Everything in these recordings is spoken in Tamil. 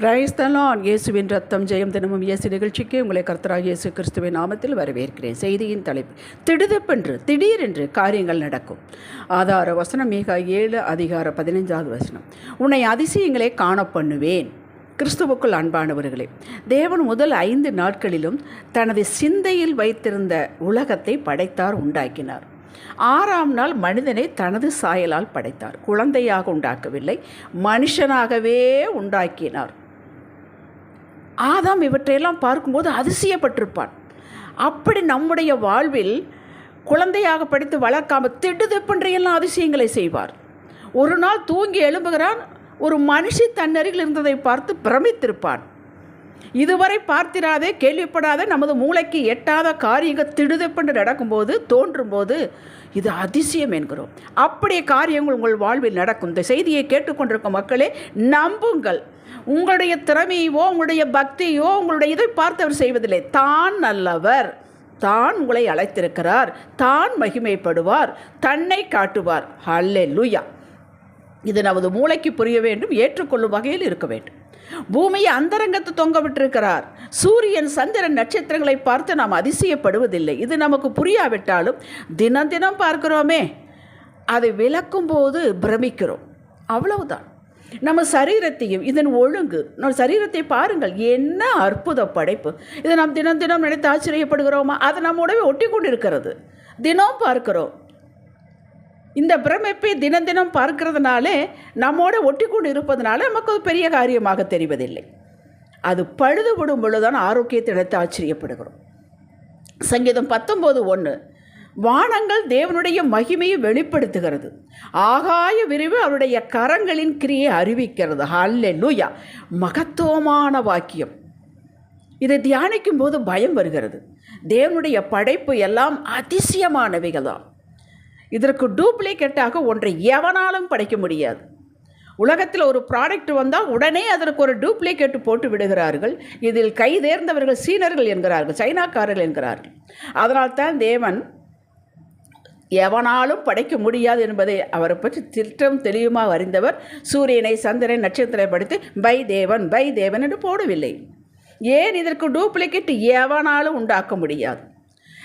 பிரைஸ்தலான் இயேசுவின் ரத்தம் ஜெயம் தினமும் இயேசு நிகழ்ச்சிக்கு உங்களை கர்த்தராக இயேசு கிறிஸ்துவின் நாமத்தில் வரவேற்கிறேன். செய்தியின் தலைப்பு திடுதப்பென்று திடீரென்று காரியங்கள் நடக்கும். ஆதார வசனம் மிக ஏழு அதிகார பதினைஞ்சாவது வசனம். உன்னை அதிசயங்களை காண பண்ணுவேன் கிறிஸ்துவுக்குள் அன்பானவர்களே. தேவன் முதல் ஐந்து நாட்களிலும் தனது சிந்தையில் வைத்திருந்த உலகத்தை படைத்தார் உண்டாக்கினார். ஆறாம் நாள் மனிதனை தனது சாயலால் படைத்தார். குழந்தையாக உண்டாக்கவில்லை மனுஷனாகவே உண்டாக்கினார். ஆதாம் இவற்றையெல்லாம் பார்க்கும்போது அதிசயப்பட்டிருப்பான். அப்படி நம்முடைய வாழ்வில் குழந்தையாக படித்து வளர்க்காம திடுதெப்பன்றையெல்லாம் அதிசயங்களை செய்வார். ஒரு நாள் தூங்கி எழும்புகிறான் ஒரு மனுஷி தன்னருகில் இருந்ததை பார்த்து பிரமித்திருப்பான். இதுவரை பார்த்திராதே கேள்விப்படாத நமது மூளைக்கு எட்டாத காரியங்கள் திடுதெப்பென்று நடக்கும்போது தோன்றும்போது இது அதிசயம் என்கிறோம். அப்படியே காரியங்கள் உங்கள் வாழ்வில் நடக்கும். இந்த செய்தியை கேட்டுக்கொண்டிருக்கும் மக்களே நம்புங்கள். உங்களுடைய திறமையோ உங்களுடைய பக்தியோ உங்களுடைய இதை பார்த்தவர் செய்வதில்லை. தான் நல்லவர். தான் உங்களை அழைத்திருக்கிறார். தான் மகிமைப்படுவார். தன்னை காட்டுவார். ஹல்லே லூயா இது நமது மூளைக்கு புரிய வேண்டும் ஏற்றுக்கொள்ளும் வகையில் இருக்க வேண்டும். பூமியை அந்தரங்கத்து தொங்க விட்டிருக்கிறார். சூரியன் சந்திரன் நட்சத்திரங்களை பார்த்து நாம் அதிசயப்படுவதில்லை. இது நமக்கு புரியாவிட்டாலும் தினம் தினம் பார்க்கிறோமே. அதை விளக்கும் போது பிரமிக்கிறோம். அவ்வளவுதான். நம்ம சரீரத்தையும் இதன் ஒழுங்கு நம்ம சரீரத்தை பாருங்கள் என்ன அற்புத படைப்பு. இதை நாம் தினம் தினம் நினைத்து ஆச்சரியப்படுகிறோமா? அதை நம்மோடவே ஒட்டி கொண்டு இருக்கிறது தினம் பார்க்கிறோம். இந்த பிரமிப்பை தினம் தினம் பார்க்கறதுனாலே நம்மோட ஒட்டி கொண்டு இருப்பதனால நமக்கு அது பெரிய காரியமாக தெரிவதில்லை. அது பழுதுபடும் பொழுதுதான் ஆரோக்கியத்தை நினைத்து ஆச்சரியப்படுகிறோம். சங்கீதம் பத்தொம்போது ஒன்று வானங்கள் தேவனுடைய மகிமையை வெளிப்படுத்துகிறது. ஆகாய விரிவு அவருடைய கரங்களின் கிரியை அறிவிக்கிறது. ஹல்லே லூயா மகத்துவமான வாக்கியம். இதை தியானிக்கும் போது பயம் வருகிறது. தேவனுடைய படைப்பு எல்லாம் அதிசயமானவைகள் தான் இதற்கு டூப்ளிகேட்டாக ஒன்றை எவனாலும் படைக்க முடியாது. உலகத்தில் ஒரு ப்ராடக்ட் வந்தால் உடனே அதற்கு ஒரு டூப்ளிகேட் போட்டு விடுகிறார்கள். இதில் கைதேர்ந்தவர்கள் சீனர்கள் என்கிறார்கள் சைனாக்காரர்கள் என்கிறார்கள். அதனால்தான் தேவன் எவனாலும் படைக்க முடியாது என்பதை அவரை பற்றி திட்டம் தெளிவுமாக அறிந்தவர் சூரியனை சந்திரனை நட்சத்திரத்தை படித்து பை தேவன் பை தேவன் என்று போடவில்லை. ஏன் இதற்கு டூப்ளிகேட் எவனாலும் உண்டாக்க முடியாது?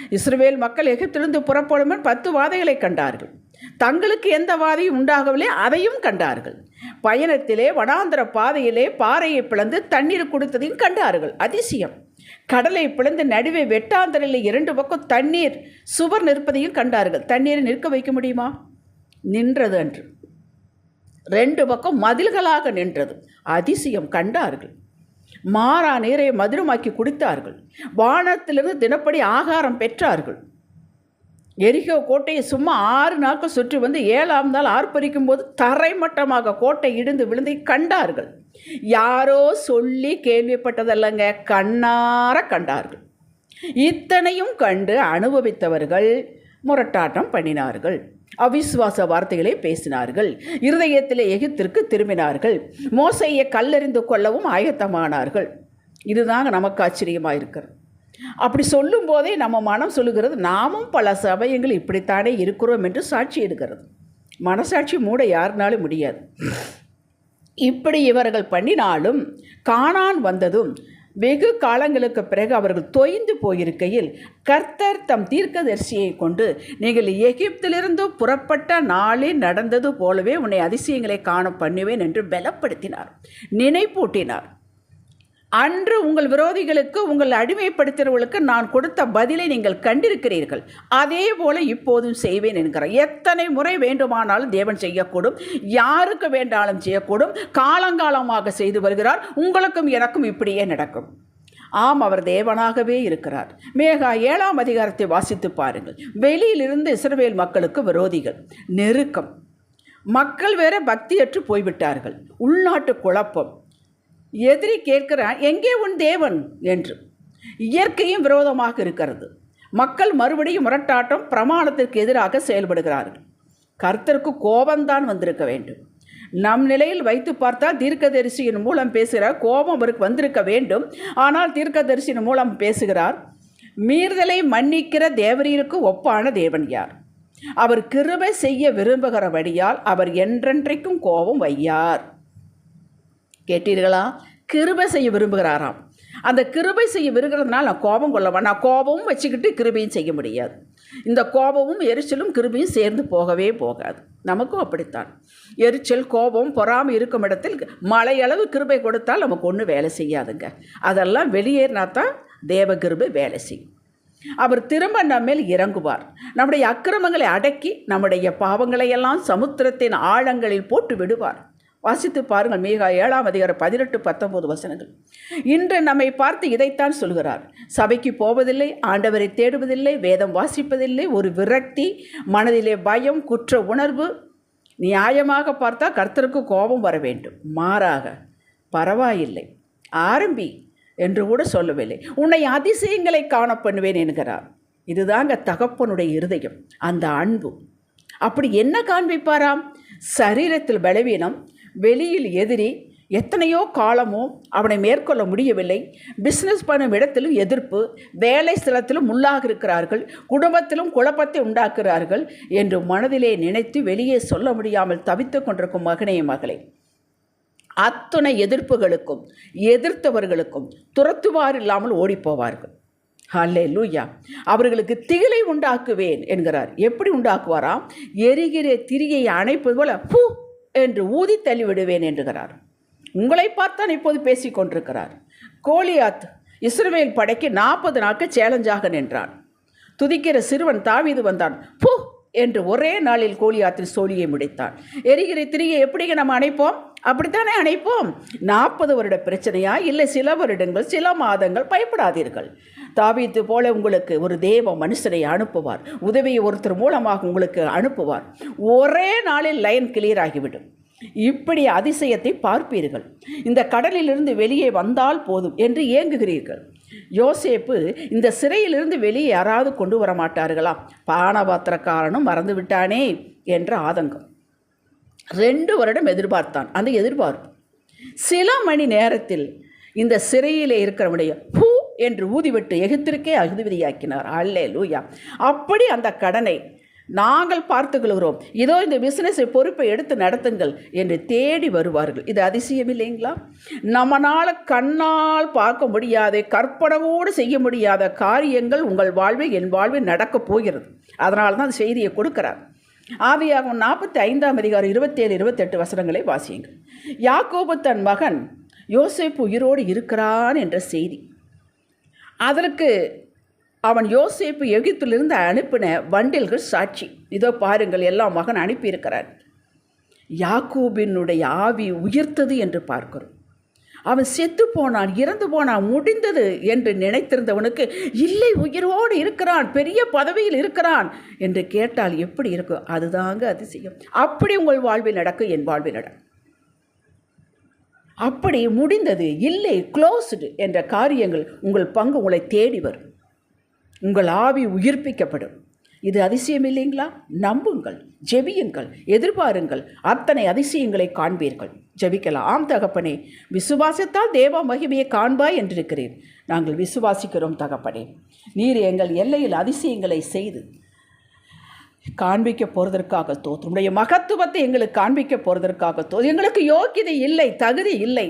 இஸ்ரேல் மக்கள் எகிப்திலிருந்து புறப்படும் பத்து வாதைகளை கண்டார்கள். தங்களுக்கு எந்த வாதையும் உண்டாகவில்லை அதையும் கண்டார்கள். பயணத்திலே வனாந்திர பாதையிலே பாறையை பிளந்து தண்ணீர் கொடுத்ததையும் கண்டார்கள். அதிசயம். கடலை பிளந்து நடுவே வெட்டாந்தரில் இரண்டு பக்கம் தண்ணீர் சுவர் நிற்பதையும் கண்டார்கள். தண்ணீரை நிற்க வைக்க முடியுமா? நின்றது அன்று. ரெண்டு பக்கம் மதில்களாக நின்றது. அதிசயம் கண்டார்கள். மாறா நீரை மதுரமாக்கி குடித்தார்கள். வானத்திலிருந்து தினப்படி ஆகாரம் பெற்றார்கள். எரிகோ கோட்டையை சும்மா ஆறு நாட்கள் சுற்றி வந்து ஏழாம் நாள் ஆர்ப்பரிக்கும் போது தரைமட்டமாக கோட்டை இடிந்து விழுந்தை கண்டார்கள். யாரோ சொல்லி கேள்விப்பட்டதல்லங்க கண்ணார கண்டார்கள். இத்தனையும் கண்டு அனுபவித்தவர்கள் முரட்டாட்டம் பண்ணினார்கள். அவிஸ்வாச வார்த்தைகளை பேசினார்கள். இருதயத்தில் எகிப்திற்கு திரும்பினார்கள். மோசையை கல்லறிந்து கொள்ளவும் ஆயத்தமானார்கள். இதுதாங்க நமக்கு ஆச்சரியமாக இருக்கிறது. அப்படி சொல்லும் போதே நம்ம மனம் சொல்லுகிறது நாமும் பல சமயங்கள் இப்படித்தானே இருக்கிறோம் என்று சாட்சி எடுக்கிறது. மனசாட்சி மூட யாருனாலும் முடியாது. இப்படி இவர்கள் பண்ணினாலும் காணான் வந்ததும் வெகு காலங்களுக்கு பிறகு அவர்கள் தொய்ந்து போயிருக்கையில் கர்த்தர் தம் தீர்க்கதரிசியை கொண்டு நீங்கள் எகிப்திலிருந்து புறப்பட்ட நாளில் நடந்தது போலவே உன்னை அதிசயங்களை காண பண்ணுவேன் என்று பலப்படுத்தினார் நினைப்பூட்டினார். அன்று உங்கள் விரோதிகளுக்கு உங்கள் அடிமைப்படுத்துகிறவர்களுக்கு நான் கொடுத்த பதிலை நீங்கள் கண்டிருக்கிறீர்கள். அதே போல இப்போதும் செய்வேன் என்கிறார். எத்தனை முறை வேண்டுமானாலும் தேவன் செய்யக்கூடும். யாருக்கு வேண்டாலும் செய்யக்கூடும். காலங்காலமாக செய்து வருகிறார். உங்களுக்கும் எனக்கும் இப்படியே நடக்கும். ஆம் அவர் தேவனாகவே இருக்கிறார். மேகா ஏழாம் அதிகாரத்தை வாசித்து பாருங்கள். வெளியிலிருந்து இஸ்ரவேல் மக்களுக்கு விரோதிகள் நெருக்கம். மக்கள் வேற பக்தியற்று போய்விட்டார்கள். உள்நாட்டு குழப்பம். எதிரி கேட்கிறான் எங்கே உன் தேவன்? என்று. இயற்கையும் விரோதமாக இருக்கிறது. மக்கள் மறுபடியும் முரட்டாட்டம் பிரமாணத்திற்கு எதிராக செயல்படுகிறார்கள். கர்த்தருக்கு கோபம்தான் வந்திருக்க வேண்டும். நம் நிலையில் வைத்து பார்த்தால் தீர்க்கதரிசியின் மூலம் பேசுகிறார் கோபம் அவருக்கு வந்திருக்க வேண்டும். ஆனால் தீர்க்கதரிசியின் மூலம் பேசுகிறார் மீறுதலை மன்னிக்கிற தேவரீருக்கு ஒப்பான தேவன் யார்? அவர் கிருபை செய்ய விரும்புகிறபடியால் அவர் என்றென்றைக்கும் கோபம் வையார். கேட்டீர்களா? கிருபை செய்ய விரும்புகிறாராம். அந்த கிருபை செய்ய விரும்புகிறதுனால நான் கோபம் கொள்ளவா நான் கோபமும் வச்சுக்கிட்டு கிருபையும் செய்ய முடியாது. இந்த கோபமும் எரிச்சலும் கிருபையும் சேர்ந்து போகவே போகாது. நமக்கும் அப்படித்தான். எரிச்சல் கோபம் பொறாமல் இருக்கும் இடத்தில் மழையளவு கிருபை கொடுத்தால் நமக்கு ஒன்றும் வேலை செய்யாதுங்க. அதெல்லாம் வெளியேறினா தான் தேவ கிருபை வேலை செய்யும். அவர் திரும்ப நம்மேல் இறங்குவார். நம்முடைய அக்கிரமங்களை அடக்கி நம்முடைய பாவங்களை எல்லாம் சமுத்திரத்தின் ஆழங்களில் போட்டு விடுவார். வாசித்து பாருங்கள். மீகா ஏழாம் அதிகாரம் பதினெட்டு பத்தொன்பது வசனங்கள். இன்று நம்மை பார்த்து இதைத்தான் சொல்கிறார். சபைக்கு போவதில்லை ஆண்டவரை தேடுவதில்லை வேதம் வாசிப்பதில்லை ஒரு விரக்தி மனதிலே பயம் குற்ற உணர்வு. நியாயமாக பார்த்தா கர்த்தருக்கு கோபம் வர வேண்டும். மாறாக பரவாயில்லை ஆரம்பி என்று கூட சொல்லவில்லை. உன்னை அதிசயங்களை காண பண்ணுவேன் என்கிறார். இதுதாங்க தகப்பனுடைய இருதயம் அந்த அன்பு. அப்படி என்ன காண்பிப்பாராம்? சரீரத்தில் பலவீனம் வெளியில் எதிரி எத்தனையோ காலமோ அவனை மேற்கொள்ள முடியவில்லை. பிஸ்னஸ் பண்ணும் இடத்திலும் எதிர்ப்பு வேலை ஸ்தலத்திலும் முள்ளாக இருக்கிறார்கள் குடும்பத்திலும் குழப்பத்தை உண்டாக்குகிறார்கள் என்று மனதிலே நினைத்து வெளியே சொல்ல முடியாமல் தவித்து கொண்டிருக்கும் மகனே மகளை. அத்தனை எதிர்ப்புகளுக்கும் எதிர்த்தவர்களுக்கும் துரத்துவார் இல்லாமல் ஓடிப்போவார்கள். ஹல்லே லூயா அவர்களுக்கு திகிலை உண்டாக்குவேன் என்கிறார். எப்படி உண்டாக்குவாராம்? எரிகிற திரியை அணைப்பது போல பூ என்று ஊதி தள்ளிவிடுவேன் என்றுகிறார். உங்களை பார்த்தான் இப்போது பேசிக் கொண்டிருக்கிறார். கோலியாத் இஸ்ரவேல் படைக்கு நாற்பது நாட்கள் சேலஞ்சாக நின்றான். துதிக்கிற சிறுவன் தாவிது வந்தான். பூ! என்று ஒரே நாளில் கோலியாத்தில் சோழியை முடித்தான். எரிகிற திரியை எப்படிங்க நம்ம அணைப்போம்? அப்படித்தானே அணைப்போம்? நாற்பது வருட பிரச்சனையா? இல்லை சில வருடங்கள் சில மாதங்கள் பயப்படாதீர்கள். தாவித்து போல உங்களுக்கு ஒரு தேவ மனுஷனை அனுப்புவார். உதவியை ஒருத்தர் மூலமாக உங்களுக்கு அனுப்புவார். ஒரே நாளில் லைன் கிளியர் ஆகிவிடும். இப்படி அதிசயத்தை பார்ப்பீர்கள். இந்த கடலிலிருந்து வெளியே வந்தால் போதும் என்று ஏங்குகிறீர்கள். யோசேப்பு இந்த சிறையிலிருந்து வெளியே யாராவது கொண்டு வர மாட்டார்களா பானபாத்திரக்காரனும் மறந்து விட்டானே என்ற ஆதங்கம். ரெண்டு வருடம் எதிர்பார்த்தான். அந்த எதிர்பார்ப்பு. சில மணி நேரத்தில் இந்த சிறையிலே இருக்கிறவனுடைய பூ என்று ஊதிவிட்டு எகிப்திற்கே அகுதிவிதியாக்கினார் அல்லே லூயா அப்படி அந்த கடனை நாங்கள் பார்த்துக்கொள்கிறோம். இதோ இந்த பிஸ்னஸை பொறுப்பை எடுத்து நடத்துங்கள் என்று தேடி வருவார்கள். இது அதிசயம் இல்லைங்களா? நம்மளால் கண்ணால் பார்க்க முடியாத கற்பனவோடு செய்ய முடியாத காரியங்கள் உங்கள் வாழ்வில் என் வாழ்வில் நடக்கப் போகிறது. அதனால தான் அந்த செய்தியை கொடுக்கிறார். ஆவியாகும் நாற்பத்தி ஐந்தாம் அதிகாரம் இருபத்தேழு இருபத்தெட்டு வசனங்களை வாசியுங்கள். யாக்கோபு தன் மகன் யோசேப்பு உயிரோடு இருக்கிறான் என்ற செய்தி. அதற்கு அவன் யோசேப்பு எகிப்திலிருந்து அனுப்பின வண்டில்கள் சாட்சி. இதோ பாருங்கள் எல்லாம் மகன் அனுப்பியிருக்கிறான் யாக்கோபினுடைய ஆவி உயிர்த்தது என்று பார்க்கிறோம். அவன் செத்து போனான் இறந்து போனான் முடிந்தது என்று நினைத்திருந்தவனுக்கு இல்லை உயிரோடு இருக்கிறான் பெரிய பதவியில் இருக்கிறான் என்று கேட்டால் எப்படி இருக்கும்? அதுதாங்க அதிசயம். அப்படி உங்கள் வாழ்வில் நடக்கும் என் வாழ்வில் நடக்கும் அப்படி முடிந்தது இல்லை க்ளோஸ்டு என்ற காரியங்கள் உங்கள் பங்கு உங்களை தேடி வரும். உங்கள் ஆவி உயிர்ப்பிக்கப்படும். இது அதிசயம் இல்லைங்களா? நம்புங்கள் ஜெபியுங்கள் எதிர்பாருங்கள் அத்தனை அதிசயங்களை காண்பீர்கள். ஜெபிக்கலாம். ஆம் தகப்பனே விசுவாசத்தால் தேவ மகிமையை காண்பாய் என்றிருக்கிறீர். நாங்கள் விசுவாசிக்கிறோம் தகப்பனே. நீர் எங்கள் எல்லையில் அதிசயங்களை செய்து காண்பிக்க போகிறதற்காக தோற்றுடைய மகத்துவத்தை எங்களுக்கு காண்பிக்க போகிறதற்காக தோற்று. எங்களுக்கு யோக்கியதை இல்லை தகுதி இல்லை.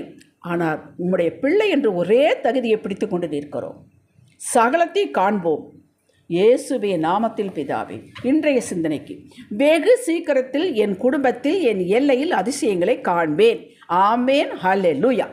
ஆனால் உம்முடைய பிள்ளை என்று ஒரே தகுதியை பிடித்து கொண்டு நிற்கிறோம். சகலத்தை காண்போம். இயேசுவே நாமத்தில் பிதாவே இன்றைய சிந்தனைக்கு. வெகு சீக்கிரத்தில் என் குடும்பத்தில் என் எல்லையில் அதிசயங்களை காண்பேன். ஆமேன். ஹல்லே லூயா